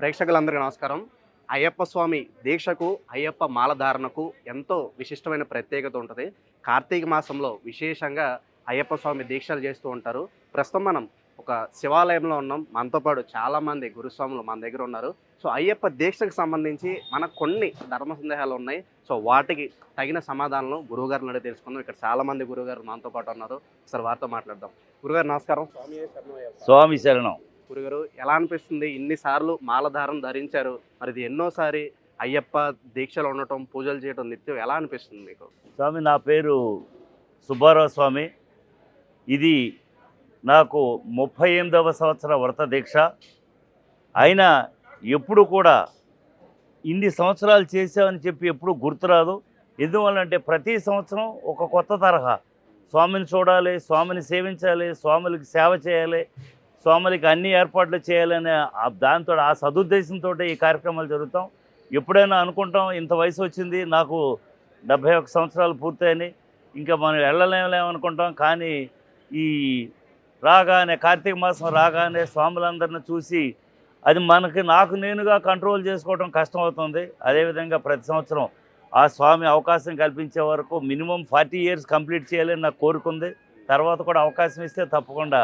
ప్రేక్షకులందరికీ నమస్కారం. అయ్యప్ప స్వామి దీక్షకు అయ్యప్ప మాలధారణకు ఎంతో విశిష్టమైన ప్రత్యేకత ఉంటుంది. కార్తీక మాసంలో విశేషంగా అయ్యప్ప స్వామి దీక్షలు చేస్తూ ఉంటారు. ప్రస్తుతం మనం ఒక శివాలయంలో ఉన్నాం. మనతో పాటు చాలామంది గురుస్వాములు మన దగ్గర ఉన్నారు. సో అయ్యప్ప దీక్షకు సంబంధించి మనకు కొన్ని ధర్మ సందేహాలు ఉన్నాయి. సో వాటికి తగిన సమాధానాలు గురువుగారిని అడిగి తెలుసుకుందాం. ఇక్కడ చాలామంది గురువుగారు మనతో పాటు ఉన్నారు. సార్ వారితో మాట్లాడదాం. గురుగారు నమస్కారం. స్వామి స్వామి శరణం. గురుగారు ఎలా అనిపిస్తుంది? ఇన్నిసార్లు మాలధారం ధరించారు. మరి ఇది ఎన్నోసారి అయ్యప్ప దీక్షలు ఉండటం పూజలు చేయటం నిత్యం ఎలా అనిపిస్తుంది మీకు? స్వామి నా పేరు సుబ్బారావు స్వామి. ఇది నాకు ముప్పై ఎనిమిదవ సంవత్సర వ్రత దీక్ష. అయినా ఎప్పుడు కూడా ఇన్ని సంవత్సరాలు చేసామని చెప్పి ఎప్పుడు గుర్తురాదు ఎందువల్లంటే ప్రతి సంవత్సరం ఒక కొత్త తరహా. స్వామిని చూడాలి స్వామిని సేవించాలి స్వాములకి సేవ చేయాలి సోమలికి అన్ని ఏర్పాట్లు చేయాలనే ఆ- దాంతో ఆ సదుద్దేశంతో ఈ కార్యక్రమాలు జరుగుతాం. ఎప్పుడైనా అనుకుంటాం ఇంత వయసు వచ్చింది నాకు డెబ్భై ఒక సంవత్సరాలు పూర్తయినాయి ఇంకా మనం వెళ్ళలేమనుకుంటాం కానీ ఈ రాగానే కార్తీక మాసం రాగానే స్వాములందరిని చూసి అది మనకి నాకు నేనుగా కంట్రోల్ చేసుకోవడం కష్టం అవుతుంది అదేవిధంగా ప్రతి సంవత్సరం ఆ స్వామి అవకాశం కల్పించే వరకు మినిమం ఫార్టీ ఇయర్స్ కంప్లీట్ చేయాలని నాకు కోరుకుంది తర్వాత కూడా అవకాశం ఇస్తే తప్పకుండా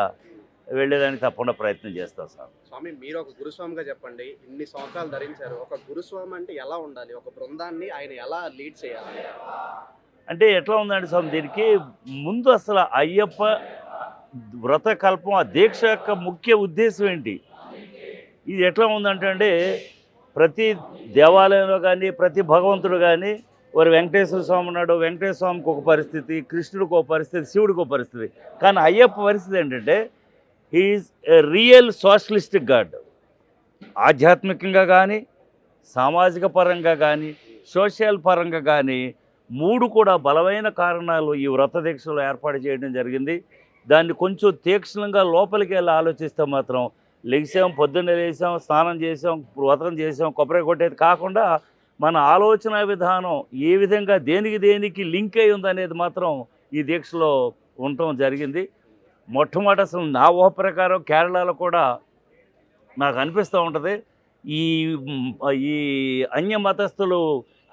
వెళ్ళేదానికి తప్పకుండా ప్రయత్నం చేస్తాం సార్. స్వామి మీరు ఒక గురుస్వామిగా చెప్పండి. ఇన్ని సంవత్సరాలు ధరించారు. ఒక గురుస్వామి అంటే ఎలా ఉండాలి? ఒక బృందాన్ని ఆయన ఎలా లీడ్ చేయాలి? అంటే ఎట్లా ఉందండి స్వామి దీనికి ముందు అసలు అయ్యప్ప వ్రతకల్పం ఆ దీక్ష యొక్క ముఖ్య ఉద్దేశం ఏంటి? ఇది ఎట్లా ఉందంటే అండి ప్రతి దేవాలయంలో కానీ ప్రతి భగవంతుడు కానీ వారు వెంకటేశ్వర స్వామి ఉన్నాడు వెంకటేశ్వర స్వామికి ఒక పరిస్థితి కృష్ణుడికి ఒక పరిస్థితి శివుడికి ఒక పరిస్థితి. కానీ అయ్యప్ప పరిస్థితి ఏంటంటే he is a real socialist god. ఆధ్యాత్మికంగా కానీ సామాజిక పరంగా కానీ సోషల్ పరంగా కానీ మూడు కూడా బలమైన కారణాలు ఈ వ్రత దీక్షలో ఏర్పాటు చేయడం జరిగింది. దాన్ని కొంచెం తీక్షణంగా లోపలికి వెళ్ళి ఆలోచిస్తే మాత్రం లెగిసాం పొద్దున్నే లేసాం స్నానం చేసాం వ్రతం చేసాం కొబ్బరి కొట్టేది కాకుండా మన ఆలోచన విధానం ఏ విధంగా దేనికి దేనికి లింక్ అయి ఉందనేది మాత్రం ఈ దీక్షలో ఉండటం జరిగింది. మొట్టమొదటి అసలు నా ఊహ ప్రకారం కేరళలో కూడా నాకు అనిపిస్తూ ఉంటుంది. ఈ ఈ అన్య మతస్థులు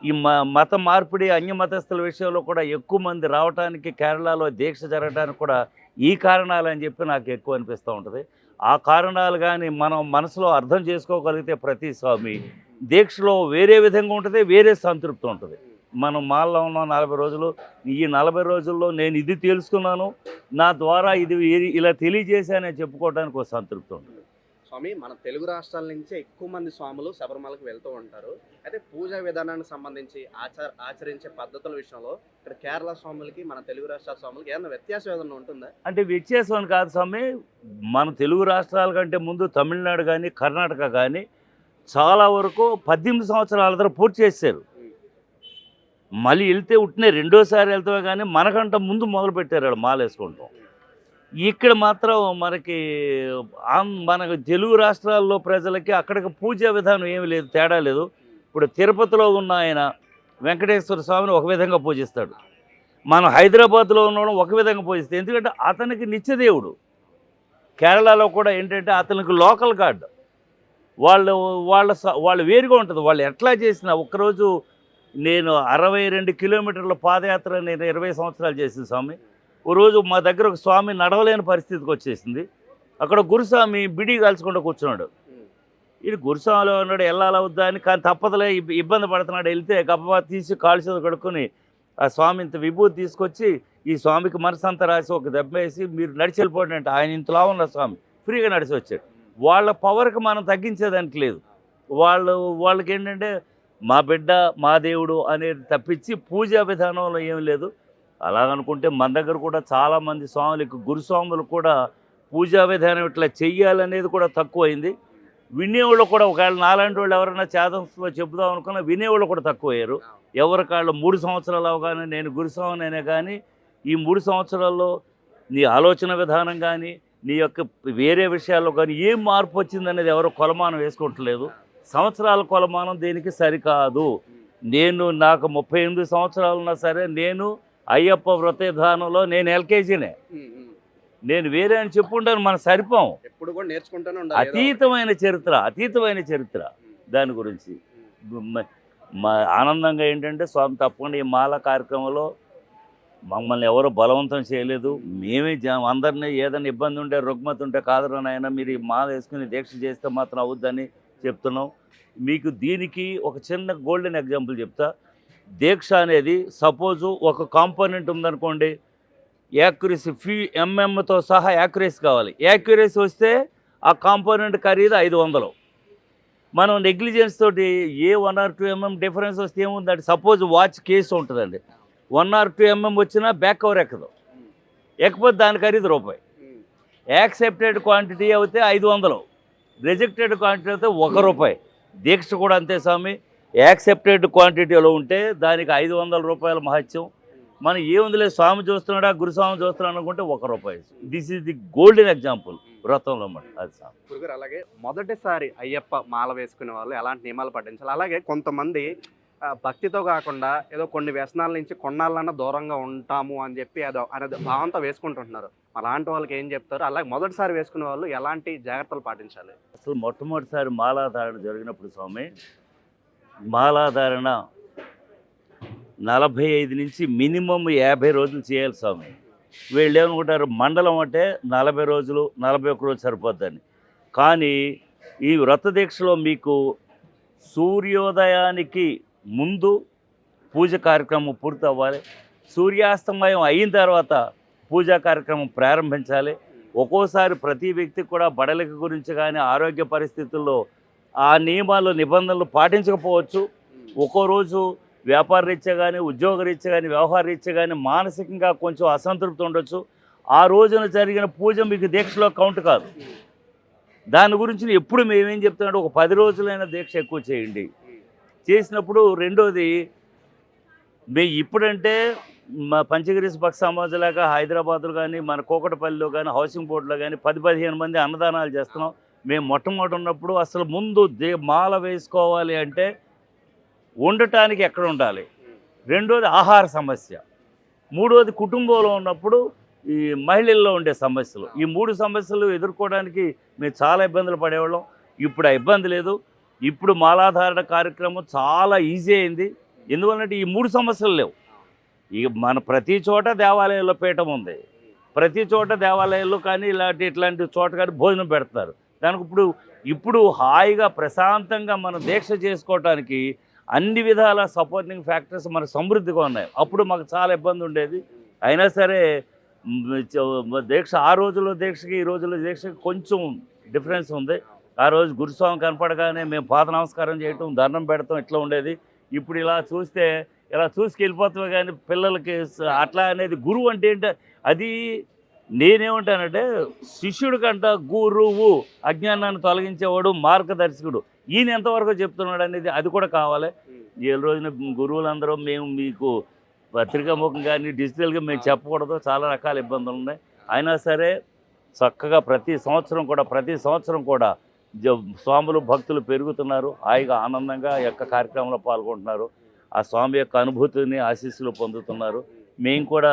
ఈ మ మత మార్పిడి అన్య మతస్థుల విషయంలో కూడా ఎక్కువ మంది రావడానికి కేరళలో దీక్ష జరగడానికి కూడా ఈ కారణాలు అని చెప్పి నాకు ఎక్కువ అనిపిస్తూ ఉంటుంది. ఆ కారణాలు కానీ మనం మనసులో అర్థం చేసుకోగలిగితే ప్రతి స్వామి దీక్షలో వేరే విధంగా ఉంటుంది వేరే సంతృప్తి ఉంటుంది. మనం మాల్లో ఉన్న నలభై రోజులు. ఈ నలభై రోజుల్లో నేను ఇది తెలుసుకున్నాను నా ద్వారా ఇది ఇలా తెలియజేశానని చెప్పుకోవడానికి ఒక సంతృప్తి ఉంటుంది స్వామి మన తెలుగు రాష్ట్రాల నుంచే ఎక్కువ మంది స్వాములు శబరిమలకు వెళ్తూ ఉంటారు. అయితే పూజా విధానానికి సంబంధించి ఆచార ఆచరించే పద్ధతుల విషయంలో ఇక్కడ కేరళ స్వాములకి మన తెలుగు రాష్ట్రాల స్వాములకి ఏమైనా వ్యత్యాసం ఏదైనా ఉంటుందా? అంటే వ్యత్యాసం కాదు స్వామి. మన తెలుగు రాష్ట్రాల కంటే ముందు తమిళనాడు కానీ కర్ణాటక కానీ చాలా వరకు పద్దెనిమిది సంవత్సరాల తర్వాత పూర్తి చేశారు. మళ్ళీ వెళ్తే ఉట్టినే రెండోసారి వెళ్తామే కానీ మనకంట ముందు మొదలు పెట్టారు వాళ్ళు మాల వేసుకుంటాం ఇక్కడ మాత్రం మనకి మనకు తెలుగు రాష్ట్రాల్లో ప్రజలకి అక్కడికి పూజా విధానం ఏమీ లేదు తేడా లేదు. ఇప్పుడు తిరుపతిలో ఉన్న ఆయన వెంకటేశ్వర స్వామిని ఒక విధంగా పూజిస్తాడు. మనం హైదరాబాద్లో ఉన్నవాడు ఒక విధంగా పూజిస్తాం ఎందుకంటే అతనికి నిత్యదేవుడు. కేరళలో కూడా ఏంటంటే అతనికి లోకల్ గాడ్. వాళ్ళు వాళ్ళ స- వాళ్ళు వేరుగా ఉంటుంది. వాళ్ళు ఎట్లా చేసినా ఒక్కరోజు నేను అరవై రెండు కిలోమీటర్ల పాదయాత్ర నేను ఇరవై సంవత్సరాలు చేసిన స్వామి. ఓ రోజు మా దగ్గర ఒక స్వామి నడవలేని పరిస్థితికి వచ్చేసింది. అక్కడ గురుస్వామి బిడి కాల్చుకుంటూ కూర్చున్నాడు. ఇది గురుస్వామిలో ఉన్నాడు వెళ్ళాలా వద్దా అని కానీ తప్పదులే ఇబ్బంది పడుతున్నాడు. వెళ్తే గబ్బా తీసి కాళ్ళు కడుక్కొని ఆ స్వామి ఇంత విభూతి తీసుకొచ్చి ఈ స్వామికి మనసంతా రాసి ఒక దెబ్బ వేసి మీరు నడిచి వెళ్ళిపోండి అంటే ఆయన ఇంతలా ఉన్న స్వామి ఫ్రీగా నడిచి వచ్చాడు. వాళ్ళ పవర్కి మనం తగ్గించేదానికి లేదు. వాళ్ళు వాళ్ళకి ఏంటంటే మా బిడ్డ మా దేవుడు అనేది తప్పించి పూజా విధానంలో ఏం లేదు. అలాగనుకుంటే మన దగ్గర కూడా చాలామంది స్వాములకు గురుస్వాములు కూడా పూజా విధానం ఇట్లా చెయ్యాలనేది కూడా తక్కువైంది. వినేవాళ్ళు కూడా ఒకవేళ నాలాంటి వాళ్ళు ఎవరైనా చేతంలో చెబుదాం అనుకున్నా వినేవాళ్ళు కూడా తక్కువయ్యారు. ఎవరికాళ్ళు మూడు సంవత్సరాలు అవగానే నేను గురుస్వామినైనా కానీ ఈ మూడు సంవత్సరాల్లో నీ ఆలోచన విధానం కానీ నీ యొక్క వేరే విషయాల్లో కానీ ఏం మార్పు వచ్చిందనేది ఎవరు కొలమానం వేసుకోవట్లేదు. సంవత్సరాల కొలమానం దీనికి సరికాదు. నేను నాకు ముప్పై ఎనిమిది సంవత్సరాలు ఉన్నా సరే నేను అయ్యప్ప వ్రత విధానంలో నేను ఎల్కేజీనే. నేను వేరే అని చెప్పుంటాను మన సరిపోం. ఎప్పుడు కూడా నేర్చుకుంటూనే. అతీతమైన చరిత్ర అతీతమైన చరిత్ర దాని గురించి. ఆనందంగా ఏంటంటే స్వామి తప్పకుండా ఈ మాల కార్యక్రమంలో మమ్మల్ని ఎవరు బలవంతం చేయలేదు. మేమే జ- అందరినీ ఏదైనా ఇబ్బంది ఉంటే రుగ్మత ఉంటే కాదురా నాయన మీరు ఈ మాల వేసుకుని దీక్ష చేస్తే మాత్రం అవుద్దని చెప్తున్నాం. మీకు దీనికి ఒక చిన్న గోల్డెన్ ఎగ్జాంపుల్ చెప్తా. దీక్ష అనేది సపోజు ఒక కాంపోనెంట్ ఉందనుకోండి యాక్యురసీ ఫీ ఎంఎంతో సహా యాక్యురసీ కావాలి. యాక్యురసీ వస్తే ఆ కాంపోనెంట్ ఖరీదు ఐదు వందలు. మనం నెగ్లిజెన్స్ తోటి a one or two mm difference వస్తే ఏముందంటే సపోజ్ వాచ్ కేసు ఉంటుందండి. వన్ ఆర్ టూ ఎంఎం వచ్చినా బ్యాక్ కవర్ ఎక్కదు. ఎక్కకపోతే దాని ఖరీదు రూపాయి. యాక్సెప్టెడ్ క్వాంటిటీ అయితే ఐదు వందలు. రిజెక్టెడ్ క్వాంటిటీ అయితే ఒక రూపాయి. దీక్ష కూడా అంతే స్వామి. యాక్సెప్టెడ్ క్వాంటిటీలో ఉంటే దానికి ఐదు వందల రూపాయల మహత్యం. మనం ఏముందిలే స్వామి చూస్తున్నాడా గురుస్వామి చూస్తున్నాడు అనుకుంటే ఒక రూపాయి. This is the golden example వ్రతంలో మాట అది స్వామి. గురుగారు అలాగే మొదటిసారి అయ్యప్ప మాల వేసుకునే వాళ్ళు ఎలాంటి నియమాలు పాటించాలి? అలాగే కొంతమంది భక్తితో కాకుండా ఏదో కొన్ని వ్యసనాల నుంచి కొన్నాళ్ళన్నా దూరంగా ఉంటాము అని చెప్పి అదో అనేది భావంతో వేసుకుంటుంటున్నారు. అలాంటి వాళ్ళకి ఏం చెప్తారు? అలాగే మొదటిసారి వేసుకునే వాళ్ళు ఎలాంటి జాగ్రత్తలు పాటించాలి? అసలు మొట్టమొదటిసారి మాలాధారణ జరిగినప్పుడు స్వామి మాలాధారణ నలభై ఐదు నుంచి మినిమం యాభై రోజులు చేయాలి స్వామి. వీళ్ళు ఏమనుకుంటారు? మండలం అంటే నలభై రోజులు నలభై ఒక్క రోజు సరిపోద్దని. కానీ ఈ వ్రత దీక్షలో మీకు సూర్యోదయానికి ముందు పూజ కార్యక్రమం పూర్తి అవ్వాలి సూర్యాస్తమయం అయిన తర్వాత పూజా కార్యక్రమం ప్రారంభించాలి. ఒక్కోసారి ప్రతి వ్యక్తి కూడా బడలిక గురించి కానీ ఆరోగ్య పరిస్థితుల్లో ఆ నియమాలు నిబంధనలు పాటించకపోవచ్చు. ఒక్కో రోజు వ్యాపార రీత్యా కానీ ఉద్యోగ రీత్యా కానీ వ్యవహార రీత్యా కానీ మానసికంగా కొంచెం అసంతృప్తి ఉండొచ్చు. ఆ రోజున జరిగిన పూజ మీకు దీక్షలో కౌంట్ కాదు. దాని గురించి ఎప్పుడు మేమేం చెప్తున్నాడు ఒక పది రోజులైన దీక్ష ఎక్కువ చేయండి. చేసినప్పుడు రెండోది మే ఇప్పుడంటే మా పంచగిరి సమాజం లాగా హైదరాబాద్లో కానీ మన కోకటపల్లిలో కానీ హౌసింగ్ బోర్డులో కానీ పది పదిహేను మంది అన్నదానాలు చేస్తున్నాం. మేము మొట్టమొదటి ఉన్నప్పుడు అసలు ముందు దే మాల వేసుకోవాలి అంటే ఉండటానికి ఎక్కడ ఉండాలి? రెండోది ఆహార సమస్య. మూడోది కుటుంబంలో ఉన్నప్పుడు ఈ మహిళల్లో ఉండే సమస్యలు. ఈ మూడు సమస్యలు ఎదుర్కోవడానికి మేము చాలా ఇబ్బందులు పడేవాళ్ళం. ఇప్పుడు ఆ ఇబ్బంది లేదు. ఇప్పుడు మాలాధారణ కార్యక్రమం చాలా ఈజీ అయింది. ఎందువల్లంటే ఈ మూడు సమస్యలు లేవు. ఇక మన ప్రతి చోట దేవాలయంలో పీఠం ఉంది. ప్రతి చోట దేవాలయాల్లో కానీ ఇలాంటి ఇట్లాంటి చోట కానీ భోజనం పెడతారు. దానికి ఇప్పుడు ఇప్పుడు హాయిగా ప్రశాంతంగా మనం దీక్ష చేసుకోవటానికి అన్ని విధాల సపోర్టింగ్ ఫ్యాక్టర్స్ మనకు సమృద్ధిగా ఉన్నాయి. అప్పుడు మాకు చాలా ఇబ్బంది ఉండేది. అయినా సరే దీక్ష ఆ రోజుల్లో దీక్షకి ఈ రోజుల్లో దీక్షకి కొంచెం డిఫరెన్స్ ఉంది. ఆ రోజు గురుస్వామి కనపడగానే మేము పాద నమస్కారం చేయటం దండం పెడతాం ఇట్లా ఉండేది. ఇప్పుడు ఇలా చూస్తే ఇలా చూసుకెళ్ళిపోతామే కానీ పిల్లలకి అట్లా అనేది గురువు అంటే ఏంటంటే అది నేనేమంటానంటే శిష్యుడి కంట గురువు అజ్ఞానాన్ని తొలగించేవాడు మార్గదర్శకుడు. ఈయన ఎంతవరకు చెప్తున్నాడు అనేది అది కూడా కావాలి. ఈ రోజున గురువులందరూ మేము మీకు పత్రికాముఖం కానీ డిజిటల్గా మేము చెప్పకూడదు. చాలా రకాల ఇబ్బందులు ఉన్నాయి అయినా సరే చక్కగా ప్రతి సంవత్సరం కూడా ప్రతి సంవత్సరం కూడా స్వాములు భక్తులు పెరుగుతున్నారు హాయిగా ఆనందంగా యొక్క కార్యక్రమంలో పాల్గొంటున్నారు. ఆ స్వామి యొక్క అనుభూతిని ఆశీస్సులు పొందుతున్నారు. మేము కూడా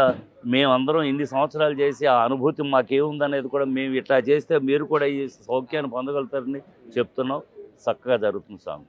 మేమందరం ఇన్ని సంవత్సరాలు చేసి ఆ అనుభూతి మాకేముందనేది కూడా మేము ఇట్లా చేస్తే మీరు కూడా ఈ సౌఖ్యాన్ని పొందగలుగుతారని చెప్తున్నాం. చక్కగా జరుగుతుంది స్వామి.